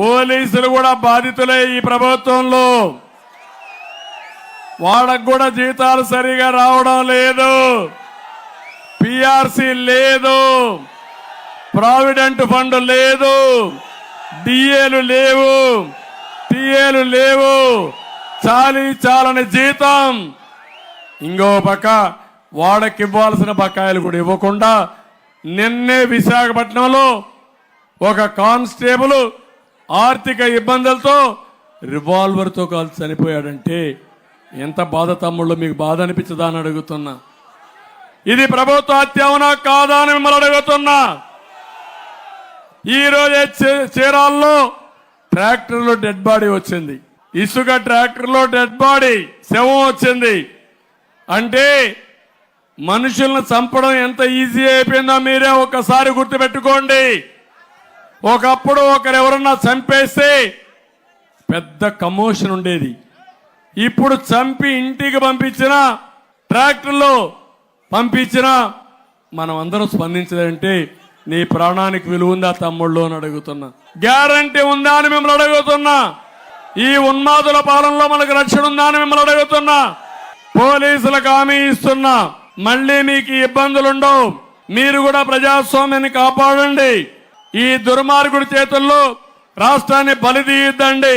పోలీసులు కూడా బాధితులే ఈ ప్రభుత్వంలో. వాళ్ళకు కూడా జీతాలు సరిగా రావడం లేదు. పిఆర్సి లేదు. ప్రావిడెంట్ ఫండ్ లేదు. డిఏలు లేవు. టిఏలు లేవు. చాలి చాలని జీతం. ఇంకో పక్క వాడకి ఇవ్వాల్సిన బకాయిలు కూడా ఇవ్వకుండా నిన్నే విశాఖపట్నంలో ఒక కానిస్టేబుల్ ఆర్థిక ఇబ్బందులతో రివాల్వర్తో కాల్చి చనిపోయాడంటే ఎంత బాధ తమ్ముళ్ళు మీకు బాధ అనిపించదా అని అడుగుతున్నా. ఇది ప్రభుత్వ హత్య అవునా కాదా అని మిమ్మల్ని అడుగుతున్నా. ఈ చే- చీరాల్లో ట్రాక్టర్లో డెడ్ బాడీ వచ్చింది. ఇసుక ట్రాక్టర్లో డెడ్ బాడీ శవం వచ్చింది. అంటే మనుషులను చంపడం ఎంత ఈజీ అయిపోయిందో మీరే ఒకసారి గుర్తుపెట్టుకోండి. ఒకప్పుడు ఒకరు ఎవరన్నా చంపేస్తే పెద్ద కమోషన్ ఉండేది. ఇప్పుడు చంపి ఇంటికి పంపించిన ట్రాక్టర్లో పంపించిన మనం అందరం స్పందించదంటే నీ ప్రాణానికి విలువ ఉందా తమ్ముళ్ళు అని అడుగుతున్నా. గ్యారంటీ ఉందా అని మిమ్మల్ని అడుగుతున్నా. ఈ ఉన్మాదుల పాలనలో మనకు రక్షణ ఉందా అని మిమ్మల్ని అడుగుతున్నా. పోలీసులకు హామీ ఇస్తున్నా. మళ్ళీ మీకు ఇబ్బందులుండవు. మీరు కూడా ప్రజాస్వామ్యాన్ని కాపాడండి. ఈ దుర్మార్గుడి చేతుల్లో రాష్ట్రాన్ని బలిదీయద్దండి